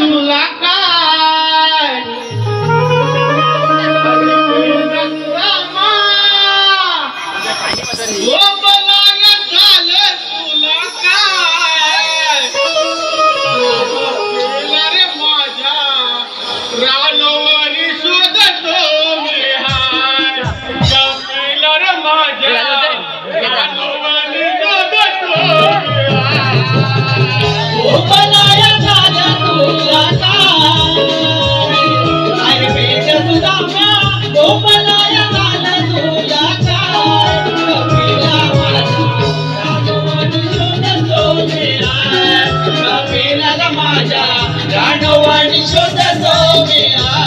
तुला राघवानी शोधतो मी आहे.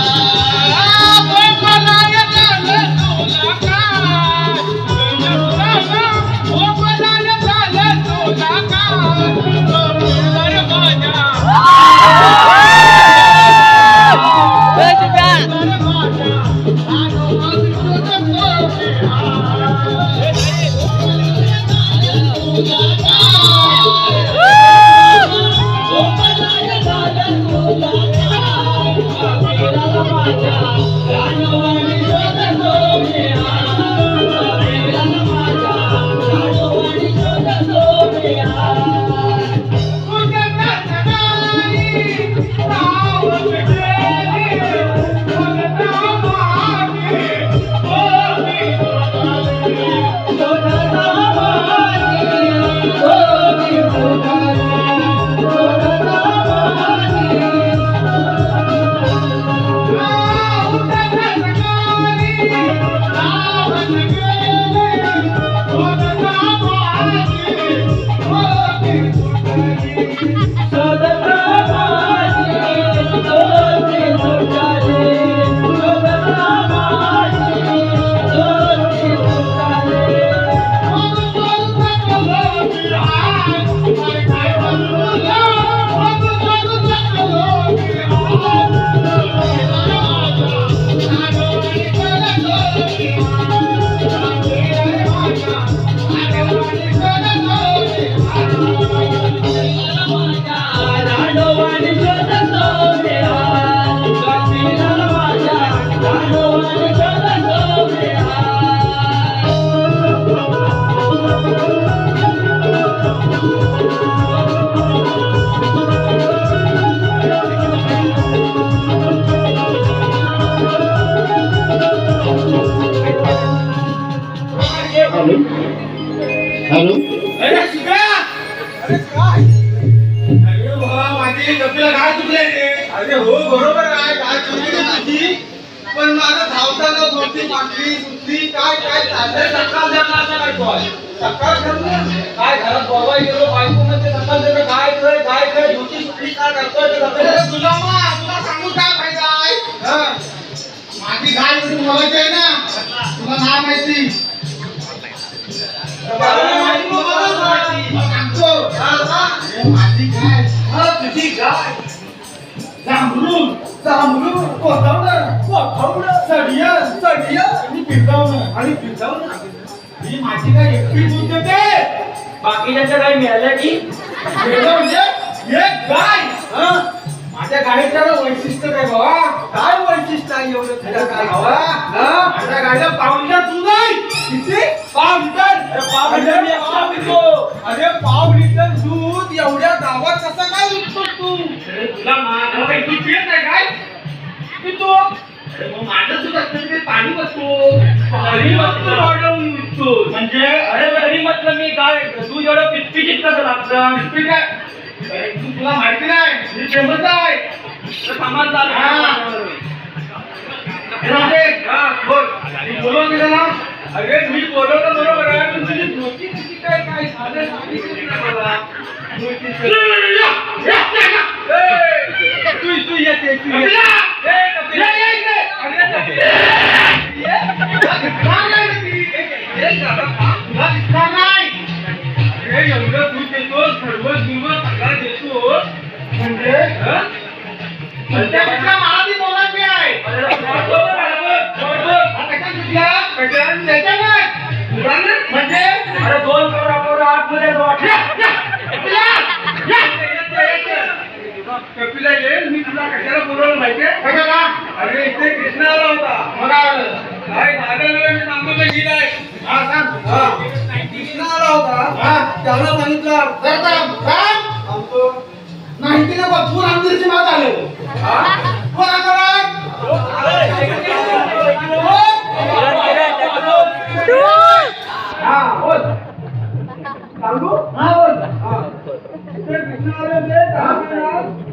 बाबा, माझी कपिला गाय चुकली. अरे हो बरोबर आहे. गाय चुकली माझी पण माझं धावताना धोती मागली सुटली. काय काय चाललंय सकाळ असं काय बोल सकाळ काय घरात बाबा गेलो बायको म्हणजे सकाळ काय कर काय कर धोती सुटली काय करतोय? ते. तुला मा तुला सांगू काय फायदा आहे? हं. माझी म्हणून बोलायची आहे ना? तुला नाही माहिती? आणि आणि ही माझी एकटी बाकीच्या मिळाल्या की म्हणजे एक गाय? माझ्या गाडीचं वैशिष्ट्य काय बाबा काय वैशिष्ट्य आहे एवढं तुझ्या गाय बाबा? माझ्या गाडीला पाव लिटर दूध आहे किती पाव लिटर अरे पाव लिटर अरे पाव लिटर दूध एवढ्या गावात कसं काय विकतो तू? तुला दूध पित नाही काय? पितो. अरे मग माझं दूध असतं ते पाणी बसतो. पाणी बसतो विकतो म्हणजे अरे तरी म्हटलं मी काय? तू एवढं पिचपिचित कसं लागतं? पिचपिच काय अरे, तू तुला माहिती नाही. मी फेमस आहे. तर समजदार मी बोलवून गेलं ना अरे मी बोलवलं बरोबर आहे पण तुझी धोती कशी काय? काय साधं कशी काय मला तू तू येते तू ना ती. एवढं देतो सर्व सर्व सगळं देतो म्हणजे? कशाला बोलवलं माहितीये? अरे इथे कृष्ण आला होता काय दादाला मी सांगतो तर गीत आहे कृष्ण आला होता. त्याला सांगितलं. सांगतो. नाही तिला बघ फोन मात आले. सांगू? हा बोल. कृष्ण आले होते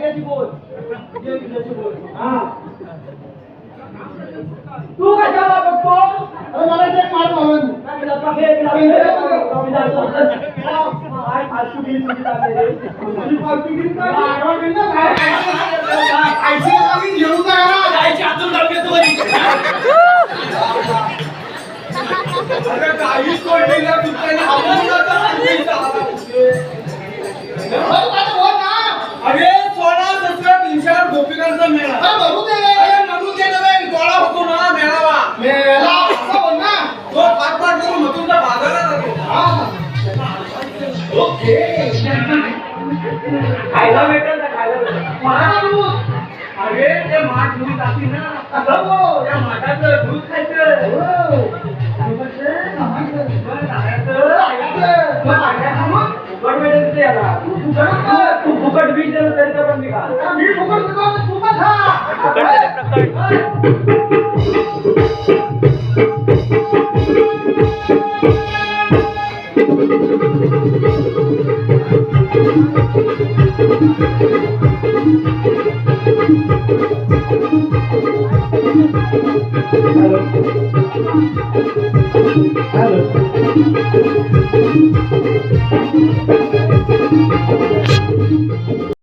त्याच्याशी बोल. तुझ्याशी बोल. हा. तू कशाला बघतो? अरे मला एक मार मारून काहीच कोणी महाराज अरे ते माठ मुली जाती ना. हो या माठाचं दूध खायचं. हो. हो तू फुकट बीज दिलं तरी तर पण मी खा मी फुकट देतो तू का खा. फुकट प्रकट